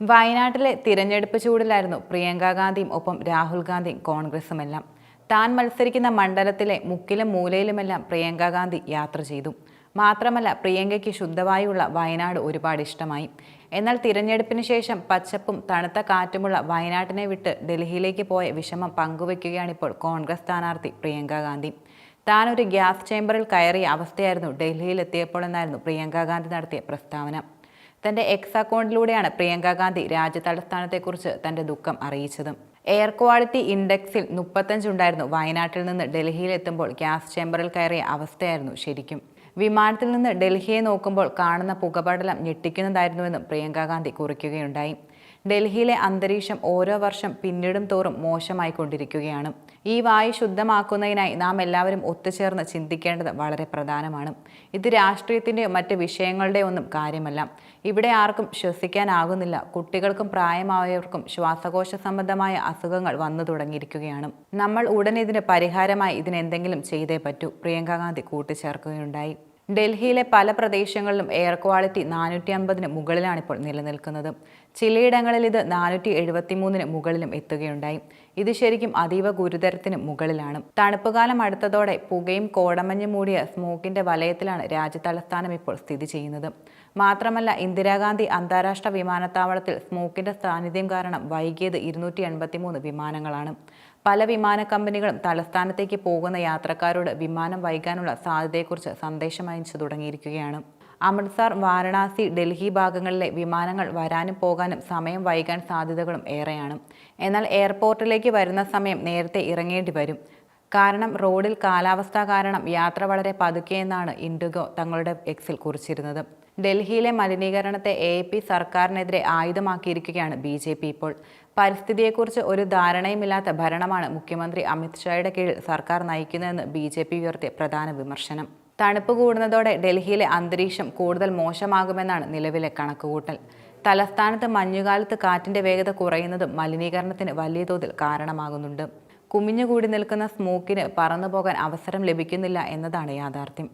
വയനാട്ടിലെ തിരഞ്ഞെടുപ്പ് ചൂടിലായിരുന്നു പ്രിയങ്ക ഗാന്ധിയും ഒപ്പം രാഹുൽ ഗാന്ധിയും കോൺഗ്രസുമെല്ലാം. താൻ മത്സരിക്കുന്ന മണ്ഡലത്തിലെ മുക്കിലും മൂലയിലുമെല്ലാം പ്രിയങ്ക ഗാന്ധി യാത്ര ചെയ്തു. മാത്രമല്ല പ്രിയങ്കയ്ക്ക് ശുദ്ധവായുള്ള വയനാട് ഒരുപാട് ഇഷ്ടമായി. എന്നാൽ തിരഞ്ഞെടുപ്പിന് ശേഷം പച്ചപ്പും തണുത്ത കാറ്റുമുള്ള വയനാട്ടിനെ വിട്ട് ഡൽഹിയിലേക്ക് പോയ വിഷമം പങ്കുവയ്ക്കുകയാണിപ്പോൾ കോൺഗ്രസ് സ്ഥാനാർത്ഥി പ്രിയങ്ക ഗാന്ധി. താൻ ഒരു ഗ്യാസ് ചേംബറിൽ കയറിയ അവസ്ഥയായിരുന്നു ഡൽഹിയിൽ എത്തിയപ്പോൾ എന്നായിരുന്നു പ്രിയങ്ക ഗാന്ധി നടത്തിയ പ്രസ്താവന. തന്റെ എക്സ് അക്കൗണ്ടിലൂടെയാണ് പ്രിയങ്ക ഗാന്ധി രാജ്യ തലസ്ഥാനത്തെക്കുറിച്ച് തന്റെ ദുഃഖം അറിയിച്ചത്. എയർ ക്വാളിറ്റി ഇൻഡെക്സിൽ മുപ്പത്തഞ്ചുണ്ടായിരുന്നു വയനാട്ടിൽ നിന്ന് ഡൽഹിയിൽ എത്തുമ്പോൾ ഗ്യാസ് ചേമ്പറിൽ കയറിയ അവസ്ഥയായിരുന്നു ശരിക്കും. വിമാനത്തിൽ നിന്ന് ഡൽഹിയെ നോക്കുമ്പോൾ കാണുന്ന പുകപടലം ഞെട്ടിക്കുന്നതായിരുന്നുവെന്നും പ്രിയങ്ക ഗാന്ധി കുറിക്കുകയുണ്ടായി. ഡൽഹിയിലെ അന്തരീക്ഷം ഓരോ വർഷം പിന്നിടും തോറും മോശമായിക്കൊണ്ടിരിക്കുകയാണ്. ഈ വായു ശുദ്ധമാക്കുന്നതിനായി നാം എല്ലാവരും ഒത്തുചേർന്ന് ചിന്തിക്കേണ്ടത് വളരെ പ്രധാനമാണ്. ഇത് രാഷ്ട്രീയത്തിന്റെയോ മറ്റ് വിഷയങ്ങളുടെയോ ഒന്നും കാര്യമല്ല. ഇവിടെ ആർക്കും ശ്വസിക്കാനാകുന്നില്ല. കുട്ടികൾക്കും പ്രായമായവർക്കും ശ്വാസകോശ സംബന്ധമായ അസുഖങ്ങൾ വന്നു തുടങ്ങിയിരിക്കുകയാണ്. നമ്മൾ ഉടൻ ഇതിന് പരിഹാരമായി ഇതിനെന്തെങ്കിലും ചെയ്തേ പറ്റൂ. പ്രിയങ്ക ഗാന്ധി കൂട്ടിച്ചേർക്കുകയുണ്ടായി. ഡൽഹിയിലെ പല പ്രദേശങ്ങളിലും എയർ ക്വാളിറ്റി നാനൂറ്റി അമ്പതിന് മുകളിലാണ് ഇപ്പോൾ നിലനിൽക്കുന്നത്. ചിലയിടങ്ങളിൽ ഇത് നാനൂറ്റി എഴുപത്തി മൂന്നിന് മുകളിലും എത്തുകയുണ്ടായി. ഇത് ശരിക്കും അതീവ ഗുരുതരത്തിന് മുകളിലാണ്. തണുപ്പുകാലം അടുത്തതോടെ പുകയും കോടമഞ്ഞും മൂടിയ സ്മോക്കിന്റെ വലയത്തിലാണ് രാജ്യതലസ്ഥാനം ഇപ്പോൾ സ്ഥിതി ചെയ്യുന്നത്. മാത്രമല്ല ഇന്ദിരാഗാന്ധി അന്താരാഷ്ട്ര വിമാനത്താവളത്തിൽ സ്മോക്കിന്റെ സാന്നിധ്യം കാരണം വൈകിയത് ഇരുന്നൂറ്റി വിമാനങ്ങളാണ്. പല വിമാന കമ്പനികളും തലസ്ഥാനത്തേക്ക് പോകുന്ന യാത്രക്കാരോട് വിമാനം വൈകാനുള്ള സാധ്യതയെക്കുറിച്ച് സന്ദേശം അയച്ചു തുടങ്ങിയിരിക്കുകയാണ്. അമൃത്സർ വാരണാസി ഡൽഹി ഭാഗങ്ങളിലെ വിമാനങ്ങൾ വരാനും പോകാനും സമയം വൈകാൻ സാധ്യതകളും ഏറെയാണ്. എന്നാൽ എയർപോർട്ടിലേക്ക് വരുന്ന സമയം നേരത്തെ ഇറങ്ങേണ്ടി വരും. കാരണം റോഡിൽ കാലാവസ്ഥ കാരണം യാത്ര വളരെ പതുക്കെയെന്നാണ് ഇൻഡിഗോ തങ്ങളുടെ എക്സിൽ കുറിച്ചിരുന്നത്. ഡൽഹിയിലെ മലിനീകരണത്തെ എ പി സർക്കാരിനെതിരെ ആയുധമാക്കിയിരിക്കുകയാണ് ബി ജെ പി ഇപ്പോൾ. പരിസ്ഥിതിയെക്കുറിച്ച് ഒരു ധാരണയുമില്ലാത്ത ഭരണമാണ് മുഖ്യമന്ത്രി അമിത്ഷായുടെ കീഴിൽ സർക്കാർ നയിക്കുന്നതെന്ന് ബി ജെ പി ഉയർത്തിയ പ്രധാന വിമർശനം. തണുപ്പ് കൂടുന്നതോടെ ഡൽഹിയിലെ അന്തരീക്ഷം കൂടുതൽ മോശമാകുമെന്നാണ് നിലവിലെ കണക്കുകൂട്ടൽ. തലസ്ഥാനത്ത് മഞ്ഞുകാലത്ത് കാറ്റിന്റെ വേഗത കുറയുന്നതും മലിനീകരണത്തിന് വലിയ തോതിൽ കാരണമാകുന്നുണ്ട്. കുമിഞ്ഞുകൂടി നിൽക്കുന്ന സ്മോക്കിന് പറന്നുപോകാൻ അവസരം ലഭിക്കുന്നില്ല എന്നതാണ് യാഥാർത്ഥ്യം.